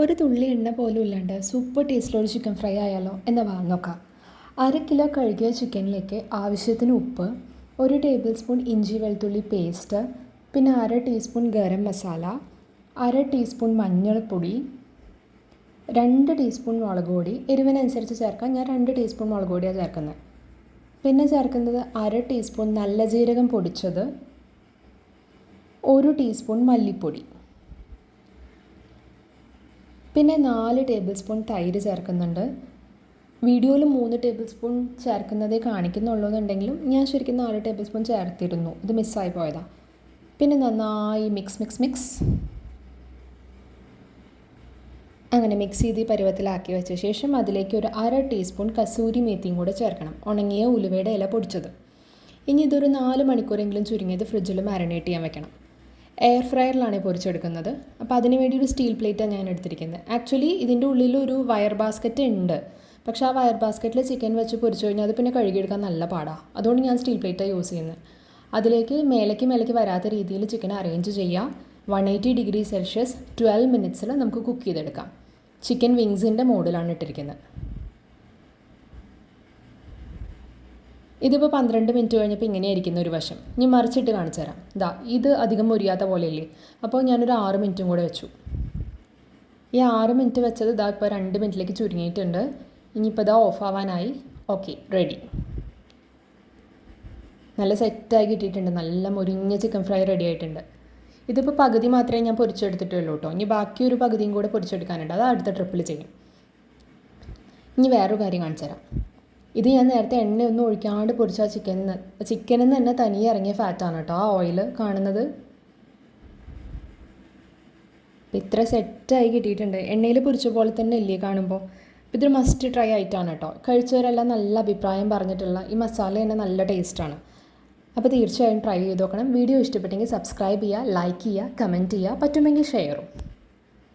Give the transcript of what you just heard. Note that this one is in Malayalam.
ഒരു തുള്ളി എണ്ണ പോലും ഇല്ലാണ്ട് സൂപ്പർ ടേസ്റ്റിലൊരു ചിക്കൻ ഫ്രൈ ആയാലോ എന്ന് വാങ്ങിനോക്കാം അര കിലോ കഴുകിയ ചിക്കനിലേക്ക് ആവശ്യത്തിന് ഉപ്പ് ഒരു ടേബിൾ സ്പൂൺ ഇഞ്ചി വെളുത്തുള്ളി പേസ്റ്റ് പിന്നെ അര ടീസ്പൂൺ ഗരം മസാല അര ടീസ്പൂൺ മഞ്ഞൾപ്പൊടി രണ്ട് ടീസ്പൂൺ മുളക് പൊടി എരിവിനനുസരിച്ച് ചേർക്കാം. ഞാൻ രണ്ട് ടീസ്പൂൺ മുളക് പൊടിയാണ് ചേർക്കുന്നത്. പിന്നെ ചേർക്കുന്നത് അര ടീസ്പൂൺ നല്ല ജീരകം പൊടിച്ചത് ഒരു ടീസ്പൂൺ മല്ലിപ്പൊടി. പിന്നെ നാല് ടേബിൾ സ്പൂൺ തൈര് ചേർക്കുന്നുണ്ട്. വീഡിയോയിൽ മൂന്ന് ടേബിൾ സ്പൂൺ ചേർക്കുന്നതേ കാണിക്കുന്നുള്ളൂ എന്നുണ്ടെങ്കിലും ഞാൻ ശരിക്കും നാല് ടേബിൾ സ്പൂൺ ചേർത്തിരുന്നു. ഇത് മിസ്സായി പോയതാണ് പിന്നെ നന്നായി മിക്സ് മിക്സ് മിക്സ് അങ്ങനെ മിക്സ് ചെയ്ത് പരുവത്തിലാക്കി വെച്ച ശേഷം അതിലേക്ക് ഒരു അര ടീസ്പൂൺ കസൂരി മേത്തിയും കൂടെ ചേർക്കണം. ഉണങ്ങിയ ഉലുവയുടെ ഇല പൊടിച്ചത്. ഇനി ഇതൊരു നാല് മണിക്കൂറെങ്കിലും ചുരുങ്ങിയത് ഫ്രിഡ്ജിൽ മാരിനേറ്റ് ചെയ്യാൻ വെക്കണം. എയർ ഫ്രയറിലാണ് പൊരിച്ചെടുക്കുന്നത്. അപ്പോൾ അതിന് വേണ്ടി ഒരു സ്റ്റീൽ പ്ലേറ്റാണ് ഞാൻ എടുത്തിരിക്കുന്നത്. ആക്ച്വലി ഇതിന്റെ ഉള്ളിൽ ഒരു വയർ ബാസ്ക്കറ്റ് ഉണ്ട്. പക്ഷേ ആ വയർ ബാസ്ക്കറ്റിൽ ചിക്കൻ വെച്ച് പൊരിച്ചു കഴിഞ്ഞാൽ അത് പിന്നെ കഴുകിയെടുക്കാൻ നല്ല പാടാണ് അതുകൊണ്ട് ഞാൻ സ്റ്റീൽ പ്ലേറ്റാണ് യൂസ് ചെയ്യുന്നത്. അതിലേക്ക് മേലേക്ക് മേലേക്ക് വരാത്ത രീതിയിൽ ചിക്കൻ അറേഞ്ച് ചെയ്യുക one eighty degree celsius twelve മിനിറ്റ്സിൽ നമുക്ക് കുക്ക് ചെയ്തെടുക്കാം. ചിക്കൻ വിങ്സിന്റെ മോഡിലാണ് ഇട്ടിരിക്കുന്നത്. ഇതിപ്പോൾ പന്ത്രണ്ട് മിനിറ്റ് കഴിഞ്ഞപ്പോൾ ഇങ്ങനെയായിരിക്കുന്ന ഒരു വശം. ഇനി മറിച്ചിട്ട് കാണിച്ചു തരാം. ഇതാ ഇത് അധികം മുരിയാത്ത പോലെയല്ലേ? അപ്പോൾ ഞാനൊരു ആറ് മിനിറ്റും കൂടെ വെച്ചു. ഈ ആറ് മിനിറ്റ് വെച്ചത് ഇതാ ഇപ്പോൾ രണ്ട് മിനിറ്റിലേക്ക് ചുരുങ്ങിയിട്ടുണ്ട്. ഇനിയിപ്പോൾ ഇതാ ഓഫ് ആവാനായി. ഓക്കെ റെഡി നല്ല സെറ്റായി കിട്ടിയിട്ടുണ്ട്. നല്ല മുരിഞ്ഞ ചിക്കൻ ഫ്രൈ റെഡി ആയിട്ടുണ്ട്. ഇതിപ്പോൾ പകുതി മാത്രമേ ഞാൻ പൊരിച്ചെടുത്തിട്ടുള്ളൂ കേട്ടോ. ഇനി ബാക്കി ഒരു പകുതിയും കൂടെ പൊരിച്ചെടുക്കാനുണ്ട്. അത് അടുത്ത ട്രിപ്പിൽ ചെയ്യും. ഇനി വേറൊരു കാര്യം കാണിച്ചു തരാം. ഇത് ഞാൻ നേരത്തെ എണ്ണയൊന്നും ഒഴിക്കാണ്ട് പൊരിച്ച ചിക്കനിൽ ചിക്കനിൽ തന്നെ തനിയെ ഇറങ്ങിയ ഫാറ്റാണ് കേട്ടോ ആ ഓയിൽ കാണുന്നത്. ഇപ്പം ഇത്ര സെറ്റായി കിട്ടിയിട്ടുണ്ട്. എണ്ണയിൽ പൊരിച്ച പോലെ തന്നെ ഇല്ലേ കാണുമ്പോൾ അപ്പോൾ ഇതൊരു മസ്റ്റ് ട്രൈ ആയിട്ടാണ് കേട്ടോ കഴിച്ചവരെല്ലാം നല്ല അഭിപ്രായം പറഞ്ഞിട്ടുള്ള ഈ മസാല തന്നെ നല്ല ടേസ്റ്റാണ് അപ്പോൾ തീർച്ചയായും ട്രൈ ചെയ്ത് നോക്കണം. വീഡിയോ ഇഷ്ടപ്പെട്ടെങ്കിൽ സബ്സ്ക്രൈബ് ചെയ്യുക ലൈക്ക് ചെയ്യുക കമന്റ് ചെയ്യുക. പറ്റുമെങ്കിൽ ഷെയറും